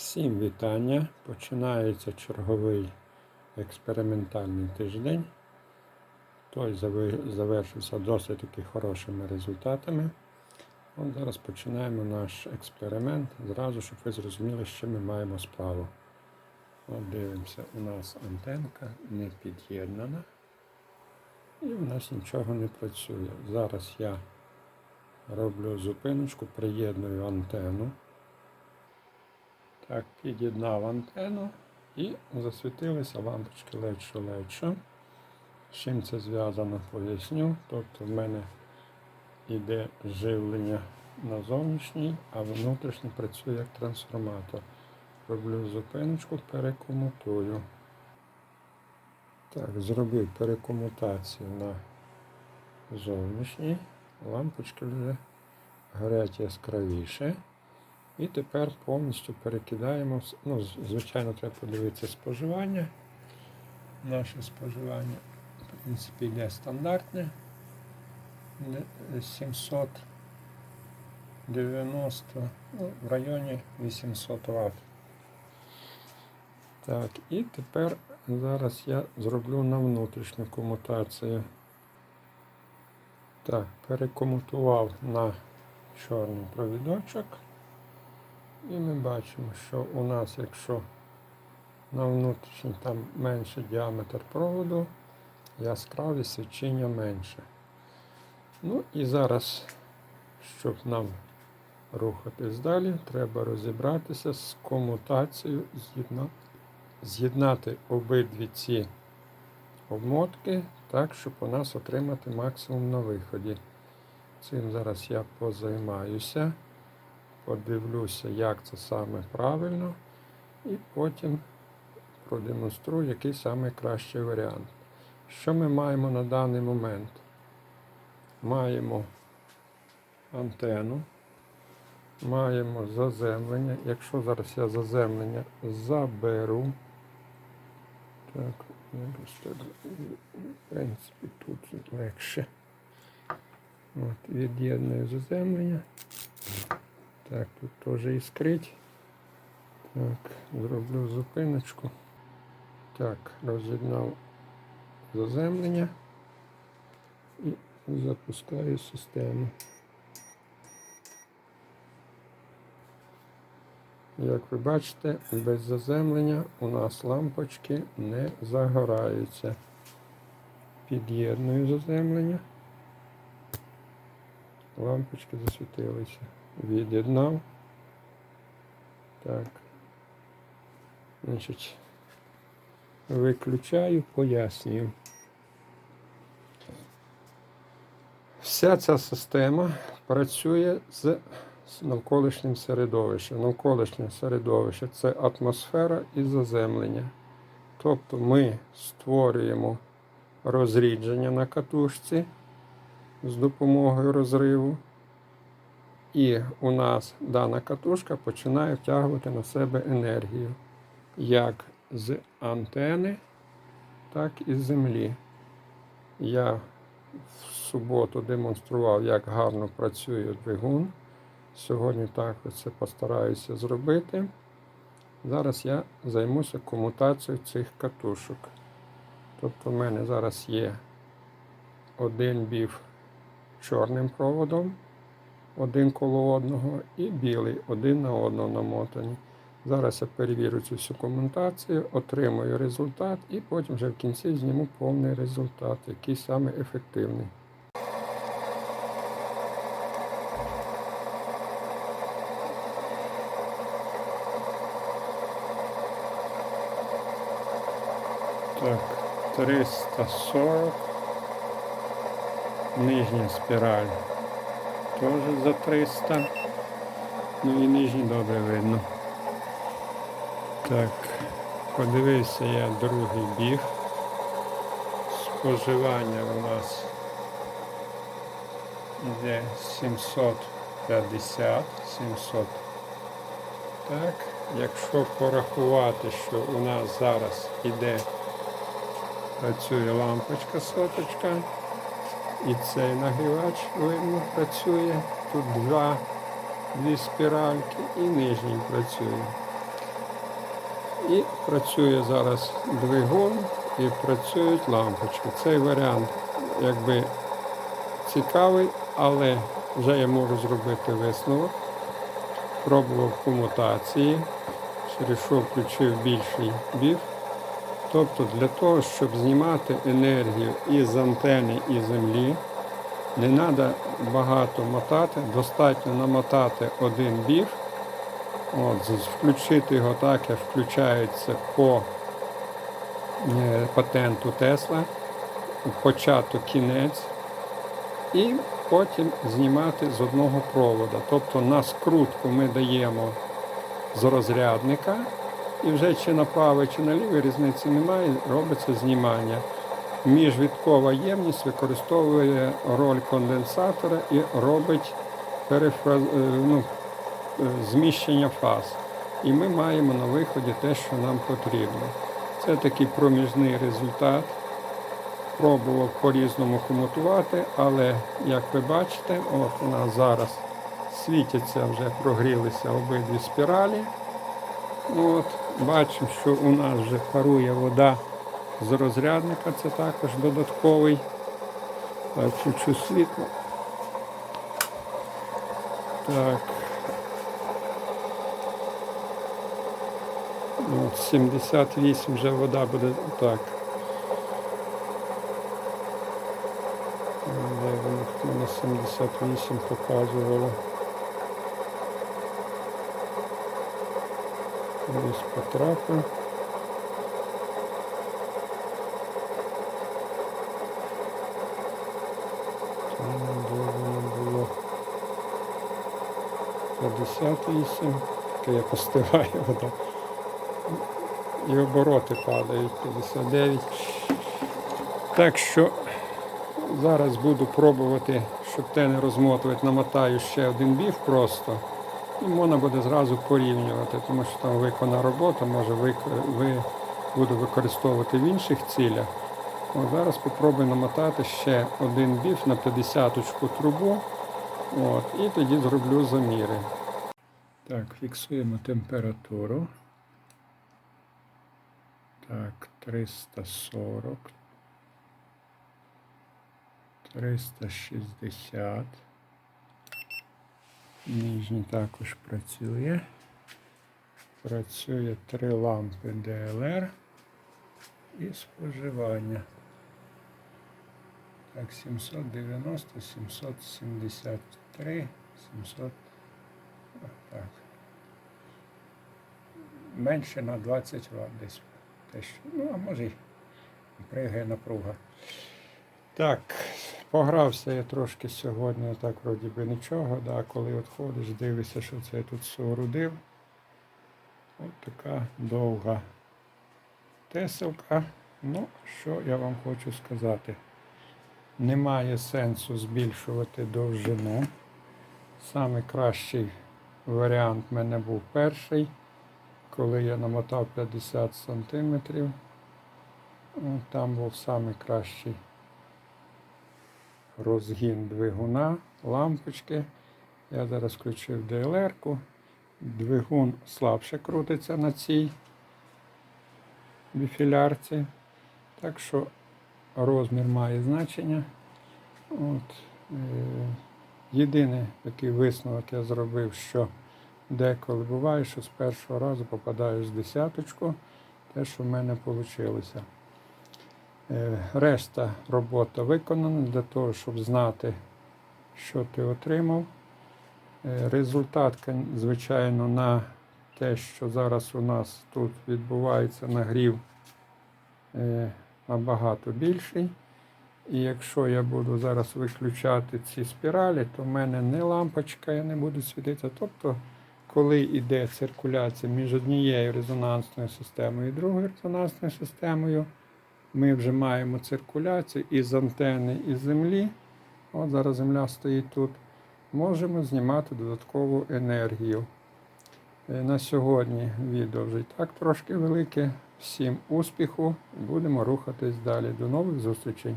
Всім вітання. Починається черговий експериментальний тиждень. Той завершився досить таки хорошими результатами. От зараз починаємо наш експеримент зразу, щоб ви зрозуміли, чим ми маємо справу. От дивимося, у нас антенка не під'єднана. І в нас нічого не працює. Зараз я роблю зупиночку, приєдную антенну. Так, під'єднав антенну і засвітилися лампочки ледше ледше. З чим це зв'язано, поясню. Тобто в мене йде живлення на зовнішній, а внутрішній працює як трансформатор. Роблю зупиночку, перекомутую. Так, зробив перекомутацію на зовнішній. Лампочки вже горять яскравіше. І тепер повністю перекидаємо. Ну, звичайно, треба подивитися споживання. Наше споживання, в принципі, йде стандартне. 790, ну, в районі 800 Вт. Так, і тепер зараз я зроблю на внутрішню комутацію. Так, перекомутував на чорний провідочок. І ми бачимо, що у нас, якщо на внутрішній там менший діаметр проводу, яскравість свічення менше. Ну і зараз, щоб нам рухатись далі, треба розібратися з комутацією, з'єдна- з'єднати обидві ці обмотки так, щоб у нас отримати максимум на виході. Цим зараз я позаймаюся подивлюся, як це саме правильно, і потім продемонструю, який саме кращий варіант. Що ми маємо на даний момент? Маємо антенну, маємо заземлення. Якщо зараз я заземлення заберу, так, в принципі, тут легше. От, від'єдную заземлення. Так, тут теж іскрить. Так, зроблю зупиночку. Так, роз'єднав заземлення і запускаю систему. Як ви бачите, без заземлення у нас лампочки не загораються. Під'єдную заземлення. Лампочки засвітилися. Від'єднав. Так. Значить, виключаю, пояснюю. Вся ця система працює з, навколишнім середовищем. Навколишнє середовище це атмосфера і заземлення. Тобто ми створюємо розрідження на катушці з допомогою розриву. І у нас дана катушка починає втягувати на себе енергію як з антени, так і з землі. Я в суботу демонстрував, як гарно працює двигун. Сьогодні також це постараюся зробити. Зараз я займуся комутацією цих катушок. Тобто в мене зараз є один бів чорним проводом один коло одного і білий один на одного намотані. Зараз я перевірю цю всю коментацію, отримую результат і потім вже в кінці зніму повний результат, який саме ефективний. Так, 340. Нижня спіраль теж за 300. Ну і нижній добре видно. Так, подивився я другий біг. Споживання у нас йде 750, 700. Так, якщо порахувати, що у нас зараз іде, працює лампочка соточка. І цей нагрівач видно працює. Тут два, дві спіральки і нижній працює. І працює зараз двигун і працюють лампочки. Цей варіант якби цікавий, але вже я можу зробити висновок. Пробував комутації, через що включив більший біф. Тобто для того, щоб знімати енергію із антени і землі, не треба багато мотати, достатньо намотати один біф, от, включити його так, як включається по е, патенту Тесла, початок кінець, і потім знімати з одного провода. Тобто на скрутку ми даємо з розрядника, і вже чи на правий, чи на лівий різниці немає, робиться знімання. Міжвідкова ємність використовує роль конденсатора і робить перефраз... е, ну, е, зміщення фаз. І ми маємо на виході те, що нам потрібно. Це такий проміжний результат. Пробував по-різному комутувати, але як ви бачите, от у нас зараз світяться, вже прогрілися обидві спіралі. От, бачимо, що у нас вже парує вода з розрядника, це також додатковий. Включу світло. Так. От 78 вже вода буде так. Де воно мене 78 показувало. Ось потрапив. Було 58, таке як остиває вода. І обороти падають 59. Так що зараз буду пробувати, щоб те не розмотувати, намотаю ще один біф просто. І можна буде зразу порівнювати, тому що там виконана робота, може вик- ви, буду використовувати в інших цілях. От зараз спробую намотати ще один біф на 50-очку трубу. От, і тоді зроблю заміри. Так, фіксуємо температуру. Так, 340. 360. Нижній також працює. Працює три лампи DLR і споживання. Так, 790, 773, 700. Так. Менше на 20 Вт десь. Ну, а може й пригає напруга. Так, погрався я трошки сьогодні, так вроді би нічого, да, коли от ходиш, дивишся, що це я тут соорудив. От така довга теселка. Ну, що я вам хочу сказати? Немає сенсу збільшувати довжину. Саме кращий варіант в мене був перший, коли я намотав 50 см. Там був самий кращий розгін двигуна, лампочки. Я зараз включив DLR-ку. Двигун слабше крутиться на цій біфілярці. Так що розмір має значення. От, е, єдиний такий висновок я зробив, що деколи буває, що з першого разу попадаєш в десяточку, те, що в мене вийшло. Е, Решта робота виконана для того, щоб знати, що ти отримав. Е, Результат, звичайно, на те, що зараз у нас тут відбувається нагрів е, набагато більший. І якщо я буду зараз виключати ці спіралі, то в мене не лампочка я не буду світитися. Тобто, коли йде циркуляція між однією резонансною системою і другою резонансною системою, ми вже маємо циркуляцію із антени і землі. От зараз земля стоїть тут. Можемо знімати додаткову енергію. Е, На сьогодні відео вже і так трошки велике. Всім успіху. Будемо рухатись далі. До нових зустрічей.